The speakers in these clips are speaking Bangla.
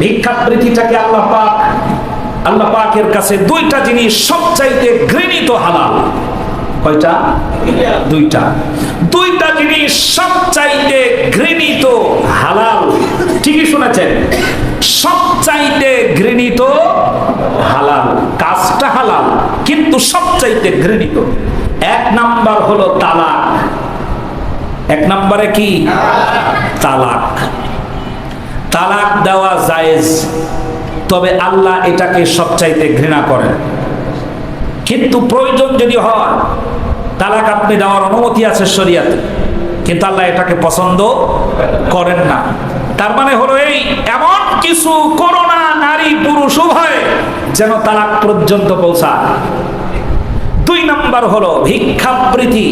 ভিক্ষাবৃত্তিটাকে আল্লাহ পাক, আল্লাহ পাকের কাছে দুইটা জিনিস সবচাইতে ঘৃণিত হালাল। কয়টা? দুইটা। দুইটা জিনিস সবচাইতে ঘৃণিত হালাল। ঠিকই শুনেছেন। সবচাইতে ঘৃণিত হালাল। কাজটা হালাল, কিন্তু সবচাইতে ঘৃণিত। এক নাম্বার হলো তালাক। এক নম্বরে কি? তালাক। তালাক দেওয়া জায়েজ, তবে আল্লাহ এটাকে সবচাইতে ঘৃণা করেন। কিন্তু প্রয়োজন যদি হয়, তালাক আপনি দেওয়ার অনুমতি আছে শরিয়াতে, কিন্তু আল্লাহ এটাকে পছন্দ করেন না। তার মানে হলো এই, এমন কিছু করোনা নারী পুরুষ উভয়, যেন তালাক পর্যন্ত পৌঁছায়। দুই নাম্বার হলো ভিক্ষাবৃত্তি,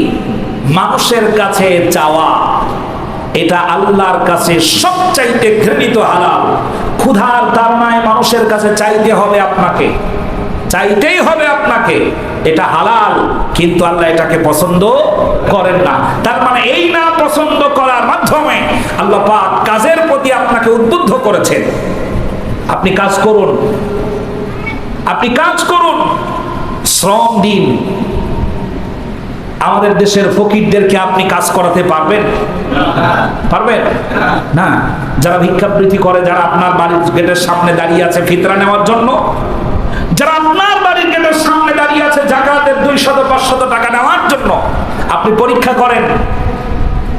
মানুষের কাছে চাওয়া। এটা আল্লাহর কাছে সবচাইতে ঘৃণিত হালাল। ক্ষুধার তাড়নায় মানুষের কাছে চাইতে হবে আপনাকে। চাইতেই হবে আপনাকে। এটা হালাল, কিন্তু আল্লাহ এটাকে পছন্দ করেন না। তার মানে এই না পছন্দ করার মাধ্যমে আল্লাহ পাক কাজের প্রতি আপনাকে উদ্বুদ্ধ করেছেন। আপনি কাজ করুন। আপনি কাজ করুন। শ্রম দিন। আমাদের দেশের ফকিরদেরকে আপনি কাজ করাতে পারবেন? পারবেন? না। যারা ভিক্ষাবৃত্তি করে, যারা আপনার বাড়ির গেটের সামনে দাঁড়িয়ে আছে ফিতরা নেওয়ার জন্য, যারা আপনার বাড়ির গেটের সামনে দাঁড়িয়ে আছে জাকাতের দুই শত পাঁচশত টাকা নেওয়ার জন্য, আপনি পরীক্ষা করেন,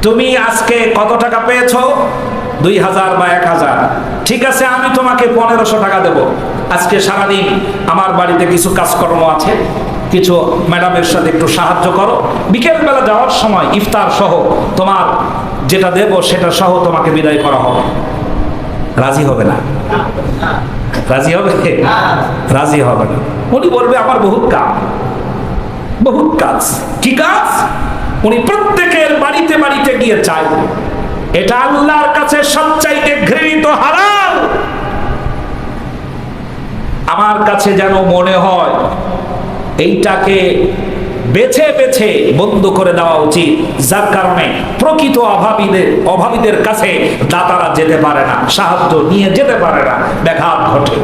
তুমি আজকে কত টাকা পেয়েছ? দুই হাজার বা এক হাজার। ঠিক আছে, আমি তোমাকে পনেরোশো টাকা দেব। আজকে সারাদিন আমার বাড়িতে কিছু কাজকর্ম আছে, কিছু ম্যাডামের সাথে একটু সাহায্য করো। বিকেলবেলা যাওয়ার সময় ইফতার সহ তোমার যেটা দেব সেটা সহ তোমাকে বিদায় করা হবে। রাজি হবে না? রাজি হবে? রাজি হবে না। উনি বলবে, আমার বহুত কাজ। বহুত কাজ। কি কাজ? উনি প্রত্যেকের বাড়িতে বাড়িতে গিয়ে চায়। এটা আল্লাহর কাছে সবচাইতে ঘৃণিত হালাল আমার কাছে যেন মনে হয়, এইটাকে বেছে বেছে বন্ধ করে দেওয়া উচিত, যার কারণে প্রকৃত অভাবীদের অভাবীদের কাছে দাতারা যেতে পারে না, সাহায্য নিয়ে যেতে পারে না, ব্যাঘাত ঘটে।